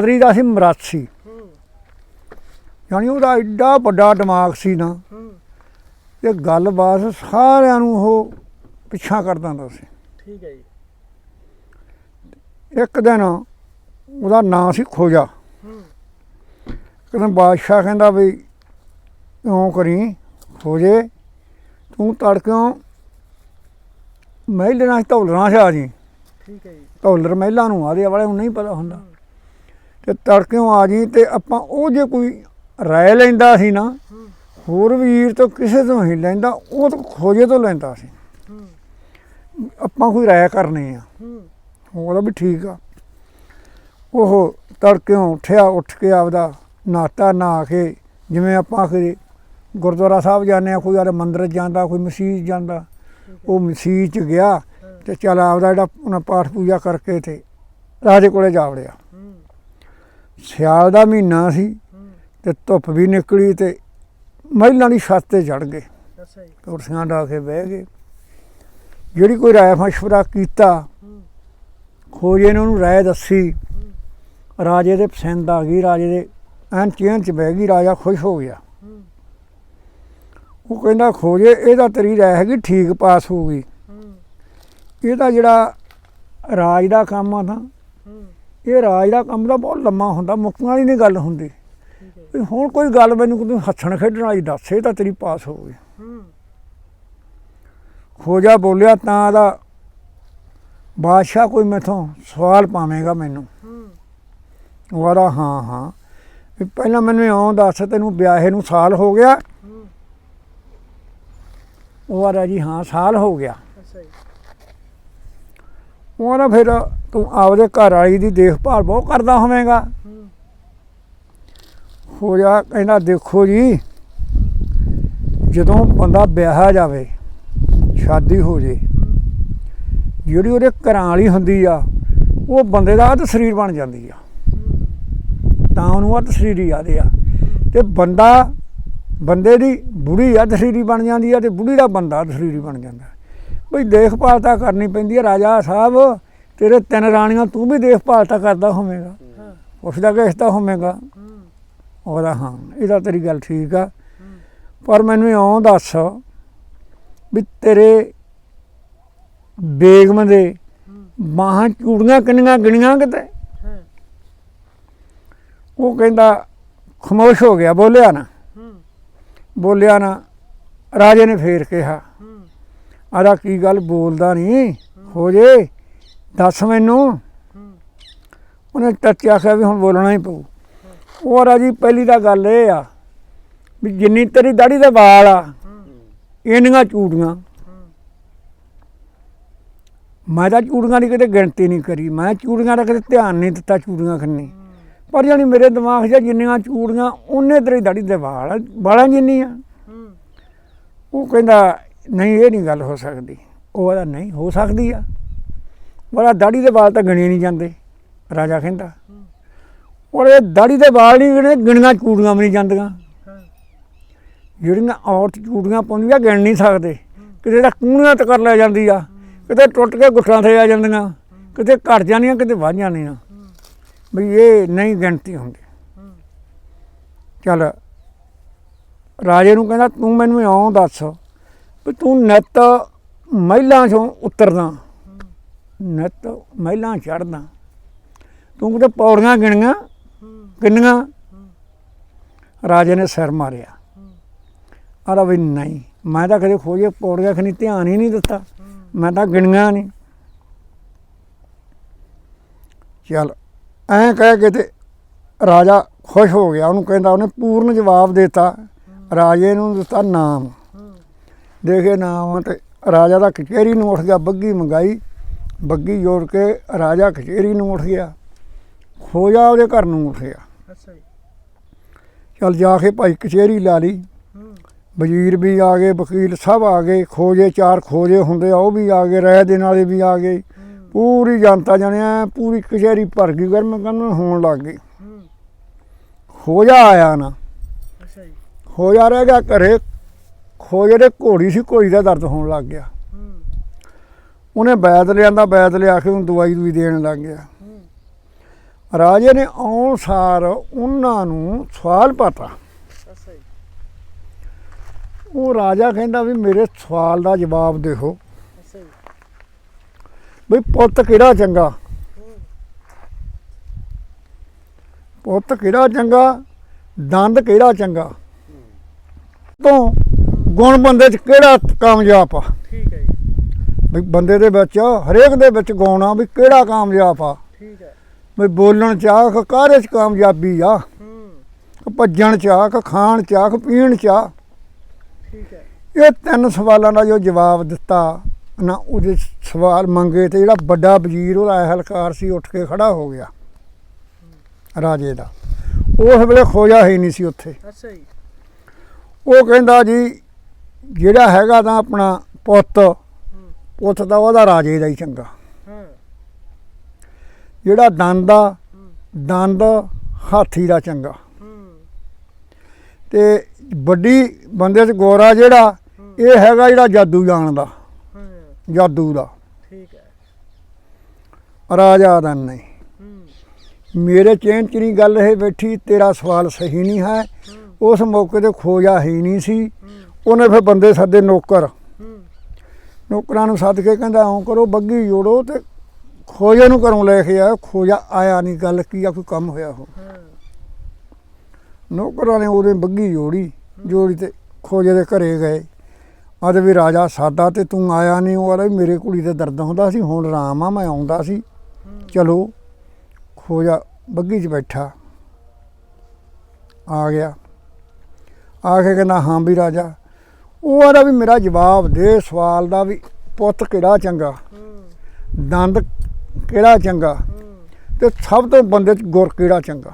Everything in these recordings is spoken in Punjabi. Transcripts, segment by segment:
ਬਦਰੀ ਦਾ ਸੀ ਮਰਾਸੀ ਹੂੰ ਯਾਨੀ ਉਹਦਾ ਐਡਾ ਵੱਡਾ ਦਿਮਾਗ ਸੀ ਨਾ ਹੂੰ ਤੇ ਗੱਲਬਾਤ ਸਾਰਿਆਂ ਨੂੰ ਉਹ ਪਿੱਛਾ ਕਰ ਦਿੰਦਾ ਸੀ। ਠੀਕ ਹੈ ਜੀ। ਇੱਕ ਦਿਨ ਉਹਦਾ ਨਾਂ ਸੀ ਖੋਜਾ। ਦਿਨ ਬਾਦਸ਼ਾਹ ਕਹਿੰਦਾ ਵੀ ਇਉਂ ਕਰੀ ਖੋਜੇ ਤੂੰ ਤੜਕਿਓਂ ਮਹਿਲ ਨਾਲ ਧੌਲਣਾ ਸੀ ਆ ਜੀ। ਠੀਕ ਹੈ ਜੀ। ਧੌਲਰ ਮਹਿਲਾਂ ਨੂੰ ਆਦੇ ਵਾਲੇ ਨੂੰ ਨਹੀਂ ਪਤਾ ਹੁੰਦਾ। ਤੇ ਤੜਕਿਓਂ ਆ ਜੀ ਤੇ ਆਪਾਂ ਉਹ ਜੇ ਕੋਈ ਰਾਇ ਲੈਂਦਾ ਸੀ ਨਾ, ਹੋਰ ਵੀਰ ਤੋਂ ਕਿਸੇ ਤੋਂ ਹੀ ਲੈਂਦਾ, ਉਹ ਤਾਂ ਖੋਜੇ ਤੋਂ ਲੈਂਦਾ ਸੀ। ਆਪਾਂ ਕੋਈ ਰਾਇ ਕਰਨੀ ਆ। ਹੂੰ ਉਹਦਾ ਵੀ ਠੀਕ ਆ। ਉਹ ਤੜਕਿਓਂ ਉੱਠਿਆ, ਉੱਠ ਕੇ ਆਪਦਾ ਨਾਤਾ ਨਹਾ ਕੇ, ਜਿਵੇਂ ਆਪਾਂ ਕਿ ਗੁਰਦੁਆਰਾ ਸਾਹਿਬ ਜਾਂਦੇ ਆ, ਕੋਈ ਆਲੇ ਮੰਦਿਰ ਜਾਂਦਾ, ਕੋਈ ਮਸਜਿਦ ਜਾਂਦਾ, ਉਹ ਮਸੀਤ ਚ ਗਿਆ ਤੇ ਚੱਲ ਆਪਦਾ ਜਿਹੜਾ ਉਹਨਾਂ ਪਾਠ ਪੂਜਾ ਕਰਕੇ ਤੇ ਰਾਜੇ ਕੋਲੇ ਜਾ ਵੜਿਆ। ਸਿਆਲ ਦਾ ਮਹੀਨਾ ਸੀ ਤੇ ਧੁੱਪ ਵੀ ਨਿਕਲੀ ਤੇ ਮਹਿਲਾਂ ਦੀ ਛੱਤ ਤੇ ਚੜ ਗਏ। ਅੱਛਾ ਜੀ। ਕੁਰਸੀਆਂ ਢਾ ਕੇ ਬਹਿ ਗਏ। ਜਿਹੜੀ ਕੋਈ ਰਾਏ ਮਸ਼ਵਰਾ ਕੀਤਾ ਖੋਜੇ ਨੇ ਉਹਨੂੰ ਰਾਏ ਦੱਸੀ। ਰਾਜੇ ਦੇ ਪਸੰਦ ਆ ਗਈ ਰਾਜੇ ਦੇ ਐਨ ਚੈਨ ਚ ਬਹਿ ਗਈ ਰਾਜਾ ਖੁਸ਼ ਹੋ ਗਿਆ। ਉਹ ਕਹਿੰਦਾ ਖੋਜੇ ਇਹਦਾ ਤੇਰੀ ਰਾਏ ਹੈਗੀ ਠੀਕ ਪਾਸ ਹੋ ਗਈ। ਇਹਦਾ ਜਿਹੜਾ ਰਾਜ ਦਾ ਕੰਮ ਆ ਹੂੰ ਇਹ ਰਾਜ ਦਾ ਕੰਮ ਤਾਂ ਬਹੁਤ ਲੰਮਾ ਹੁੰਦਾ ਮੁੱਕਣ ਵਾਲੀ ਨਹੀਂ ਗੱਲ ਹੁੰਦੀ। ਵੀ ਹੁਣ ਕੋਈ ਗੱਲ ਮੈਨੂੰ ਕੋਈ ਹੱਸਣ ਖੇਡਣ ਵਾਲੀ ਦੱਸ ਇਹ ਤਾਂ ਤੇਰੀ ਪਾਸ ਹੋ ਗਈ। ਖੋਜਾ ਬੋਲਿਆ ਤਾਂ ਦਾ ਬਾਦਸ਼ਾਹ ਕੋਈ ਮੈਥੋਂ ਸਵਾਲ ਪਾਵੇਂਗਾ ਮੈਨੂੰ। ਆਦਾ ਹਾਂ ਹਾਂ। ਵੀ ਪਹਿਲਾਂ ਮੈਨੂੰ ਇਉਂ ਦੱਸ ਤੈਨੂੰ ਵਿਆਹੇ ਨੂੰ ਸਾਲ ਹੋ ਗਿਆ। ਆਦਾ ਜੀ ਹਾਂ ਸਾਲ ਹੋ ਗਿਆ। ਅੱਛਾ ਜੀ। ਆਦਾ ਫਿਰ ਤੂੰ ਆਪਦੇ ਘਰ ਵਾਲੀ ਦੀ ਦੇਖਭਾਲ ਬਹੁਤ ਕਰਦਾ ਹੋਵੇਂਗਾ। ਹੋ ਜਾ ਕਹਿੰਦਾ, ਦੇਖੋ ਜੀ, ਜਦੋਂ ਬੰਦਾ ਵਿਆਹਿਆ ਜਾਵੇ, ਸ਼ਾਦੀ ਹੋ ਜੇ, ਜਿਹੜੀ ਉਹਦੇ ਘਰਾਂ ਵਾਲੀ ਹੁੰਦੀ ਆ, ਉਹ ਬੰਦੇ ਦਾ ਅੱਧ ਸਰੀਰ ਬਣ ਜਾਂਦੀ ਆ। ਤਾਂ ਉਹਨੂੰ ਅੱਧ ਸਰੀਰੀ ਆਦੇ ਆ। ਤੇ ਬੰਦਾ, ਬੰਦੇ ਦੀ ਬੁੜੀ ਅੱਧ ਸਰੀਰੀ ਬਣ ਜਾਂਦੀ ਆ ਤੇ ਬੁੜੀ ਦਾ ਬੰਦਾ ਅੱਧ ਸਰੀਰੀ ਬਣ ਜਾਂਦਾ। ਬਈ ਦੇਖਭਾਲ ਤਾਂ ਕਰਨੀ ਪੈਂਦੀ ਆ, ਰਾਜਾ ਸਾਹਿਬ ਤੇਰੇ ਤਿੰਨ ਰਾਣੀਆਂ ਤੂੰ ਵੀ ਦੇਖਭਾਲ ਤਾਂ ਕਰਦਾ ਹੋਵੇਂਗਾ। ਹਾਂ। ਉਸਦਾ ਕਿਸਦਾ ਹੋਵੇਗਾ। ਉਹਦਾ ਹਾਂ ਇਹਦਾ ਤੇਰੀ ਗੱਲ ਠੀਕ ਆ। ਪਰ ਮੈਨੂੰ ਇਉਂ ਦੱਸ ਵੀ ਤੇਰੇ ਬੇਗਮ ਦੇ ਬਾਹਾਂ ਚੂੜੀਆਂ ਕਿੰਨੀਆਂ ਗਿਣੀਆਂ ਕਿਤੇ? ਉਹ ਕਹਿੰਦਾ ਖਮੋਸ਼ ਹੋ ਗਿਆ ਬੋਲਿਆ ਨਾ। ਬੋਲਿਆ ਨਾ ਰਾਜੇ ਨੇ ਫੇਰ ਕਿਹਾ ਆਦਾ ਕੀ ਗੱਲ ਬੋਲਦਾ ਨਹੀਂ ਹੋ। ਜੇ ਦੱਸ ਮੈਨੂੰ। ਉਹਨੇ ਟੱਚ ਆਖਿਆ ਵੀ ਹੁਣ ਬੋਲਣਾ ਹੀ ਪਊ। ਉਹ ਰਾਜੀ, ਪਹਿਲੀ ਤਾਂ ਗੱਲ ਇਹ ਆ ਵੀ ਜਿੰਨੀ ਤੇਰੀ ਦਾੜੀ ਦੇ ਵਾਲ ਆ, ਇੰਨੀਆਂ ਚੂੜੀਆਂ। ਮੈਂ ਤਾਂ ਚੂੜੀਆਂ ਦੀ ਕਿਤੇ ਗਿਣਤੀ ਨਹੀਂ ਕਰੀ। ਮੈਂ ਚੂੜੀਆਂ ਦਾ ਕਦੇ ਧਿਆਨ ਨਹੀਂ ਦਿੱਤਾ ਚੂੜੀਆਂ ਖੰਨੀ। ਪਰ ਜਾਨੀ ਮੇਰੇ ਦਿਮਾਗ 'ਚ ਜਿੰਨੀਆਂ ਚੂੜੀਆਂ, ਉਹਨੇ ਤੇਰੀ ਦਾੜੀ ਦੇ ਵਾਲ ਵਾਲਾਂ ਜਿੰਨੀ ਆ ਉਹ ਕਹਿੰਦਾ, ਨਹੀਂ, ਇਹ ਨਹੀਂ ਗੱਲ ਹੋ ਸਕਦੀ। ਉਹ ਆਦਾ ਨਹੀਂ, ਹੋ ਸਕਦੀ ਆ। ਬੜਾ ਦਾੜੀ ਦੇ ਵਾਲ ਤਾਂ ਗਿਣੇ ਨਹੀਂ ਜਾਂਦੇ, ਰਾਜਾ ਕਹਿੰਦਾ। ਔਰ ਇਹ ਦਾੜੀ ਦੇ ਵਾਲ ਨਹੀਂ ਗਿਣੇ, ਗਿਣੀਆਂ ਚੂੜੀਆਂ ਵੀ ਨਹੀਂ ਜਾਂਦੀਆਂ। ਜਿਹੜੀਆਂ ਔਰਤ ਚੂੜੀਆਂ ਪਾਉਂਦੀਆਂ, ਗਿਣ ਨਹੀਂ ਸਕਦੇ। ਕਿਤੇ ਤਾਂ ਕੂਣੀਆਂ ਤੱਕ ਕਰ ਲੈ ਜਾਂਦੀ ਆ, ਕਿਤੇ ਟੁੱਟ ਕੇ ਗੁੱਠਾਂ ਤੇ ਆ ਜਾਂਦੀਆਂ, ਕਿਤੇ ਘਟ ਜਾਂਦੀਆਂ, ਕਿਤੇ ਵੱਧ ਜਾਂਦੀਆਂ। ਵੀ ਇਹ ਨਹੀਂ ਗਿਣਤੀ ਹੁੰਦੀ। ਹੂੰ ਚੱਲ, ਰਾਜੇ ਨੂੰ ਕਹਿੰਦਾ, ਤੂੰ ਮੈਨੂੰ ਇਉਂ ਦੱਸ ਵੀ ਤੂੰ ਨਿੱਤ ਮਹਿਲਾਂ ਚੋਂ ਉਤਰਦਾ। ਨਿੱਤ ਮਹਿਲਾਂ ਚੜਦਾ ਤੂੰ ਕਿਤੇ ਪੌੜੀਆਂ ਗਿਣੀਆਂ? ਕਿੰਨੀਆਂ? ਰਾਜੇ ਨੇ ਸਿਰ ਮਾਰਿਆ। ਆਲਾ ਵੀ ਨਹੀਂ। ਮੈਂ ਤਾਂ ਕਦੇ ਖੋਜੇ ਪੌੜੀਆਂ ਖਣੀ ਧਿਆਨ ਹੀ ਨਹੀਂ ਦਿੱਤਾ। ਮੈਂ ਤਾਂ ਗਿਣੀਆਂ ਨਹੀਂ। ਚੱਲ, ਐਂ ਕਹਿ ਕੇ ਤੇ ਰਾਜਾ ਖੁਸ਼ ਹੋ ਗਿਆ। ਉਹਨੂੰ ਕਹਿੰਦਾ ਉਹਨੇ ਪੂਰਨ ਜਵਾਬ ਦਿੱਤਾ। ਰਾਜੇ ਨੂੰ ਦਿੱਤਾ ਨਾਮ। ਹੂੰ ਦੇਖੇ ਨਾਮ ਤੇ ਰਾਜਾ ਦਾ ਕਚਹਿਰੀ ਨੂੰ ਉੱਠ ਗਿਆ, ਬੱਗੀ ਮੰਗਾਈ। ਬੱਗੀ ਜੋੜ ਕੇ ਰਾਜਾ ਕਚਹਿਰੀ ਨੂੰ ਉੱਠ ਗਿਆ। ਖੋਜਾ ਉਹਦੇ ਘਰ ਨੂੰ ਉੱਠ ਗਿਆ। ਅੱਛਾ ਜੀ। ਚੱਲ ਜਾ ਕੇ ਭਾਈ ਕਚਹਿਰੀ ਲਾ ਲਈ। ਵਜ਼ੀਰ ਵੀ ਆ ਗਏ ਵਕੀਲ ਸਭ ਆ ਗਏ। ਖੋਜੇ ਚਾਰ ਖੋਜੇ ਹੁੰਦੇ ਆ ਉਹ ਵੀ ਆ ਗਏ ਰਾਏ ਦੇਣ ਵਾਲੇ ਵੀ ਆ ਗਏ। ਪੂਰੀ ਜਨਤਾ ਜਣਿਆ ਪੂਰੀ ਕਚਹਿਰੀ ਭਰ ਗਈ ਗਰਮ ਗਰਮ ਹੋਣ ਲੱਗ ਗਈ। ਖੋਜਾ ਆਇਆ ਨਾ। ਅੱਛਾ ਜੀ। ਖੋਜਾ ਰਹਿ ਗਿਆ ਘਰੇ। ਖੋਜੇ ਦੇ ਘੋੜੀ ਸੀ ਘੋੜੀ ਦਾ ਦਰਦ ਹੋਣ ਲੱਗ ਗਿਆ। ਉਹਨੇ ਬੈਦ ਲਿਆਂਦਾ ਬੈਦ ਲਿਆ ਕੇ ਉਹਨੂੰ ਦਵਾਈ ਦੂਈ ਦੇਣ ਲੱਗ ਗਿਆ। ਰਾਜੇ ਨੇ ਆਉਣ ਸਾਰ ਉਹਨਾਂ ਨੂੰ ਸਵਾਲ ਪਤਾ। ਉਹ ਰਾਜਾ ਕਹਿੰਦਾ ਵੀ ਮੇਰੇ ਸਵਾਲ ਦਾ ਜਵਾਬ ਦਿਓ। ਜੀ। ਵੀ ਪੁੱਤ ਕਿਹੜਾ ਚੰਗਾ? ਪੁੱਤ ਕਿਹੜਾ ਚੰਗਾ? ਦੰਦ ਕਿਹੜਾ ਚੰਗਾ? ਤੋਂ ਗੁਣ ਬੰਦੇ ਚ ਕਿਹੜਾ ਕਾਮਯਾਬ ਆ? ਠੀਕ। ਵੀ ਬੰਦੇ ਦੇ ਵਿੱਚ ਹਰੇਕ ਦੇ ਵਿੱਚ ਆ ਵੀ ਕਿਹੜਾ ਕਾਮਯਾਬ ਆ। ਠੀਕ ਹੈ। ਵੀ ਬੋਲਣ ਚ ਆ ਕਿ ਕਾਹਦੇ ਚ ਕਾਮਯਾਬੀ ਆ? ਹੂੰ। ਭੱਜਣ ਚ ਆ ਕਿ ਖਾਣ ਚ ਆ ਕਿ ਪੀਣ ਚ ਆ। ਠੀਕ ਹੈ। ਇਹ ਤਿੰਨ ਸਵਾਲਾਂ ਦਾ ਜੋ ਜਵਾਬ ਦਿੱਤਾ ਨਾ ਉਹਦੇ ਸਵਾਲ ਮੰਗੇ ਤੇ ਜਿਹੜਾ ਵੱਡਾ ਵਜ਼ੀਰ ਉਹਦਾ ਅਹਿਲਕਾਰ ਸੀ ਉੱਠ ਕੇ ਖੜਾ ਹੋ ਗਿਆ। ਰਾਜੇ ਦਾ। ਉਸ ਵੇਲੇ ਖੋਜਾ ਹੀ ਨਹੀਂ ਸੀ ਉੱਥੇ। ਅੱਛਾ ਜੀ। ਉਹ ਕਹਿੰਦਾ ਜੀ ਜਿਹੜਾ ਹੈਗਾ ਤਾਂ ਆਪਣਾ ਪੁੱਤ ਪੁੱਤ ਦਾ ਉਹਦਾ ਰਾਜੇ ਦਾ ਹੀ ਚੰਗਾ। ਹਾਂ। ਜਿਹੜਾ ਦੰਦ ਆ ਦੰਦ ਹਾਥੀ ਦਾ ਚੰਗਾ। ਹੂੰ। ਤੇ ਵੱਡੀ ਬੰਦੇ 'ਚ ਗੋਰਾ ਜਿਹੜਾ ਇਹ ਹੈਗਾ ਜਿਹੜਾ ਜਾਦੂ ਜਾਣਦਾ ਹਾਂ। ਜਾਦੂ ਦਾ। ਠੀਕ ਹੈ। ਰਾਜਾ ਦਾ ਨਹੀਂ। ਮੇਰੇ ਚੈਨ ਚ ਨਹੀਂ ਗੱਲ ਇਹ ਬੈਠੀ ਤੇਰਾ ਸਵਾਲ ਸਹੀ ਨਹੀਂ ਹੈ। ਉਸ ਮੌਕੇ ਤੇ ਖੋਜਾ ਹੀ ਨਹੀਂ ਸੀ। ਉਹਨੇ ਫਿਰ ਬੰਦੇ ਸੱਦੇ ਨੌਕਰ। ਹੂੰ ਨੌਕਰਾਂ ਨੂੰ ਸੱਦ ਕੇ ਕਹਿੰਦਾ ਆਉਂ ਕਰੋ, ਬੱਗੀ ਜੋੜੋ ਤੇ ਖੋਜੇ ਨੂੰ ਘਰੋਂ ਲੈ ਕੇ ਆਇਆ ਖੋਜਾ ਆਇਆ ਨਹੀਂ ਗੱਲ ਕੀ ਆ, ਕੋਈ ਕੰਮ ਹੋਇਆ ਹੋ ਨੌਕਰਾਂ ਨੇ ਉਹਦੇ ਬੱਗੀ ਜੋੜੀ ਜੋੜੀ ਤੇ ਖੋਜੇ ਦੇ ਘਰੇ ਗਏ। ਆਦ ਵੀ ਰਾਜਾ ਸਾਦਾ ਤੇ ਤੂੰ ਆਇਆ ਨਹੀਂ ਉਹ ਆਲਾ ਵੀ ਮੇਰੇ ਕੁੜੀ ਤੇ ਦਰਦ ਹੁੰਦਾ ਸੀ, ਹੁਣ ਆਰਾਮ ਆ, ਮੈਂ ਆਉਂਦਾ ਸੀ। ਚਲੋ, ਖੋਜਾ ਬੱਗੀ 'ਚ ਬੈਠਾ, ਆ ਗਿਆ। ਆ ਕੇ ਕਹਿੰਦਾ, ਹਾਂ ਵੀ ਰਾਜਾ ਉਹ ਆਦਾ ਵੀ ਮੇਰਾ ਜਵਾਬ ਦੇ ਸਵਾਲ ਦਾ ਵੀ ਪੁੱਤ ਕਿਹੜਾ ਚੰਗਾ? ਦੰਦ ਕਿਹੜਾ ਚੰਗਾ? ਤੇ ਸਭ ਤੋਂ ਬੰਦੇ 'ਚ ਗੁਰ ਕਿਹੜਾ ਚੰਗਾ?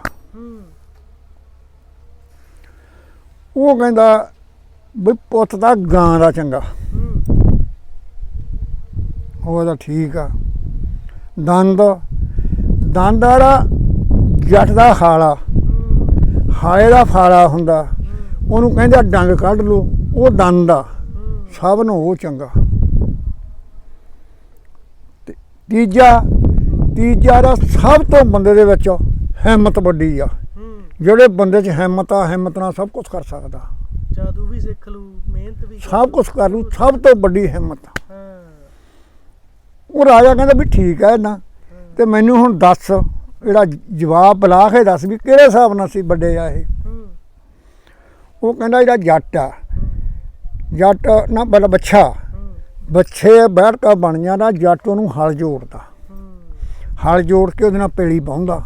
ਉਹ ਕਹਿੰਦਾ ਵੀ ਪੁੱਤ ਦਾ ਗਾਂ ਦਾ ਚੰਗਾ। ਉਹ ਤਾਂ ਠੀਕ ਆ। ਦੰਦ ਦੰਦ ਵਾਲਾ ਜੱਟ ਦਾ ਖਾਲਾ। ਹੂੰ। ਹਾਲੇ ਦਾ ਫਾਲਾ ਹੁੰਦਾ। ਉਹਨੂੰ ਕਹਿੰਦੇ ਡੰਗ ਕੱਢ ਲੋ ਉਹ ਦੰਦ ਆ ਹੂੰ ਸਭ ਨੂੰ ਉਹ ਚੰਗਾ। ਤੇ ਤੀਜਾ ਤੀਜਾ ਦਾ ਸਭ ਤੋਂ ਬੰਦੇ ਦੇ ਵਿੱਚ ਹਿੰਮਤ ਵੱਡੀ ਆ। ਜਿਹੜੇ ਬੰਦੇ 'ਚ ਹਿੰਮਤ ਆ ਹਿੰਮਤ ਨਾਲ ਸਭ ਕੁਝ ਕਰ ਸਕਦਾ। ਜਾਦੂ ਵੀ ਸਿੱਖ ਲੂ ਮਿਹਨਤ ਵੀ ਸਭ ਕੁਝ ਕਰ ਲੂ ਸਭ ਤੋਂ ਵੱਡੀ ਹਿੰਮਤ। ਹਾਂ। ਉਹ ਰਾਜਾ ਕਹਿੰਦਾ ਵੀ ਠੀਕ ਹੈ ਨਾ ਤੇ ਮੈਨੂੰ ਹੁਣ ਦੱਸ ਜਿਹੜਾ ਜਵਾਬ ਬੁਲਾ ਕੇ ਦੱਸ ਵੀ ਕਿਹੜੇ ਹਿਸਾਬ ਨਾਲ ਸੀ ਵੱਡੇ ਆ ਇਹ। ਉਹ ਕਹਿੰਦਾ ਜਿਹੜਾ ਜੱਟ ਆ ਜੱਟ ਨਾ ਬਲ ਬੱਛਾ। ਬੱਛੇ ਬੈਠ ਕੇ ਬਣ ਜਾਂਦਾ, ਜੱਟ ਉਹਨੂੰ ਹਲ ਜੋੜਦਾ। ਹਲ ਜੋੜ ਕੇ ਉਹਦੇ ਨਾਲ ਪੇਲੀ ਪਾਉਂਦਾ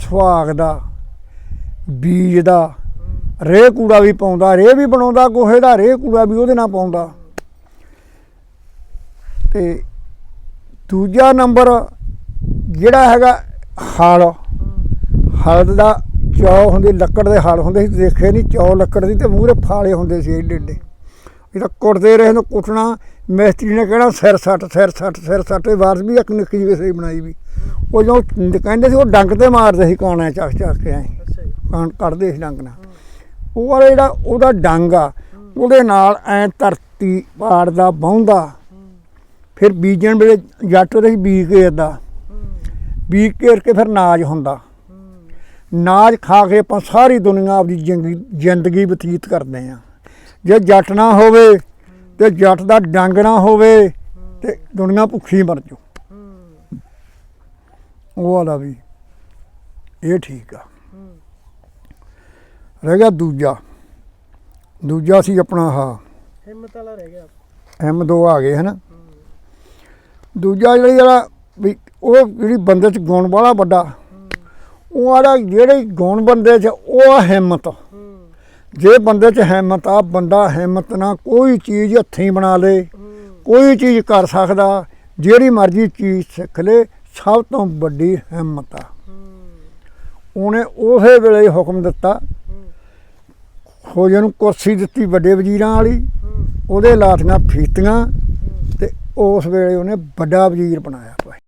ਸੁਹਾਗ ਦਾ ਬੀਜ ਦਾ ਰੇਹ ਕੂੜਾ ਵੀ ਪਾਉਂਦਾ, ਰੇਹ ਵੀ ਬਣਾਉਂਦਾ, ਗੋਹੇ ਦਾ ਰੇਹ ਕੂੜਾ ਵੀ ਉਹਦੇ ਨਾਲ ਪਾਉਂਦਾ। ਤੇ ਦੂਜਾ ਨੰਬਰ ਜਿਹੜਾ ਹੈਗਾ ਹਲ। ਹਲ ਦਾ ਚੌ ਹੁੰਦੀ, ਲੱਕੜ ਦੇ ਹਲ ਹੁੰਦੇ ਸੀ, ਦੇਖੇ ਨਹੀਂ ਚੌ ਲੱਕੜ ਦੀ ਤੇ ਮੂਹਰੇ ਫਾਲੇ ਹੁੰਦੇ ਸੀ ਏਡੇ ਏਡੇ ਤਾਂ ਕੁੱਟਦੇ ਰਹੇ ਨੂੰ ਕੁੱਟਣਾ। ਮਿਸਤਰੀ ਨੇ ਕਹਿਣਾ ਸਿਰ ਸੱਟ ਸਿਰ ਸੱਟ ਸਿਰ ਸੱਟ ਇਹ ਵਾਰਸ ਵੀ ਇੱਕ ਨਿੱਕੀ ਜਿਹੀ ਦੀ ਬਣਾਈ ਵੀ। ਉਹ ਜੋ ਕਹਿੰਦੇ ਸੀ ਉਹ ਡੰਗ ਤੇ ਮਾਰਦੇ ਸੀ ਕਾਣਾ ਚੱਕ ਚੱਕ ਕੇ ਐ। ਕਾਣ ਕੱਢਦੇ ਸੀ ਡੰਗ ਨਾਲ। ਉਹ ਵਾਲਾ ਜਿਹੜਾ ਉਹਦਾ ਡੰਗ ਆ ਉਹਦੇ ਨਾਲ ਐ ਧਰਤੀ ਪਾੜਦਾ ਬਾਹੁੰਦਾ ਹੂੰ, ਫਿਰ ਬੀਜਣ ਵੇਲੇ ਜੱਟ ਉਹਦੇ ਸੀ ਬੀਜ ਘੇਰਦਾ ਹੂੰ, ਬੀਜ ਘੇਰ ਕੇ ਫਿਰ ਨਾਜ ਹੁੰਦਾ। ਨਾਜ ਖਾ ਕੇ ਆਪਾਂ ਸਾਰੀ ਦੁਨੀਆ ਆਪਦੀ ਜ਼ਿੰਦਗੀ ਬਤੀਤ ਕਰਦੇ ਆ। ਜੇ ਜੱਟ ਨਾ ਹੋਵੇ ਤੇ ਜੱਟ ਦਾ ਡੰਗ ਨਾ ਹੋਵੇ ਹੂੰ, ਤੇ ਦੁਨੀਆ ਭੁੱਖੀ ਮਰ ਜੂ ਹੂੰ, ਉਹ ਵਾਲਾ ਵੀ ਇਹ ਠੀਕ ਆ। ਹੂੰ, ਰਹਿ ਗਿਆ ਦੂਜਾ। ਦੂਜਾ ਸੀ ਆਪਣਾ ਆਹ। ਹਿੰਮਤ ਵਾਲਾ ਰਹਿ ਗਿਆ। M2 ਆ ਗਏ ਹਨਾ? ਹੂੰ, ਦੂਜਾ ਜਿਹੜੀ ਜਿਹੜਾ ਵੀ ਉਹ ਜਿਹੜੀ ਬੰਦੇ ਚ ਗੁਣ ਵਾਲਾ ਵੱਡਾ ਹੂੰ, ਉਹ ਵਾਲਾ ਜਿਹੜੇ ਗੁਣ ਬੰਦੇ ਚ ਉਹ ਆ ਹਿੰਮਤ। ਹੂੰ, ਜੇ ਬੰਦੇ ਚ ਹਿੰਮਤ ਆ ਬੰਦਾ ਹਿੰਮਤ ਨਾਲ ਕੋਈ ਚੀਜ਼ ਹੱਥੀਂ ਬਣਾ ਲੇ ਕੋਈ ਚੀਜ਼ ਕਰ ਸਕਦਾ ਜਿਹੜੀ ਮਰਜ਼ੀ ਚੀਜ਼ ਸਿੱਖ ਲੇ ਸਭ ਤੋਂ ਵੱਡੀ ਹਿੰਮਤ ਆ ਉਹਨੇ ਉਸੇ ਵੇਲੇ ਹੁਕਮ ਦਿੱਤਾ ਹੂੰ, ਖੋਜੇ ਨੂੰ ਕੁਰਸੀ ਦਿੱਤੀ ਵੱਡੇ ਵਜ਼ੀਰਾਂ ਵਾਲੀ ਉਹਦੇ ਲਾਤੀਆਂ ਫੀਤੀਆਂ ਹੂੰ। ਤੇ ਉਸ ਵੇਲੇ ਉਹਨੇ ਵੱਡਾ ਵਜ਼ੀਰ ਬਣਾਇਆ ਭਾਈ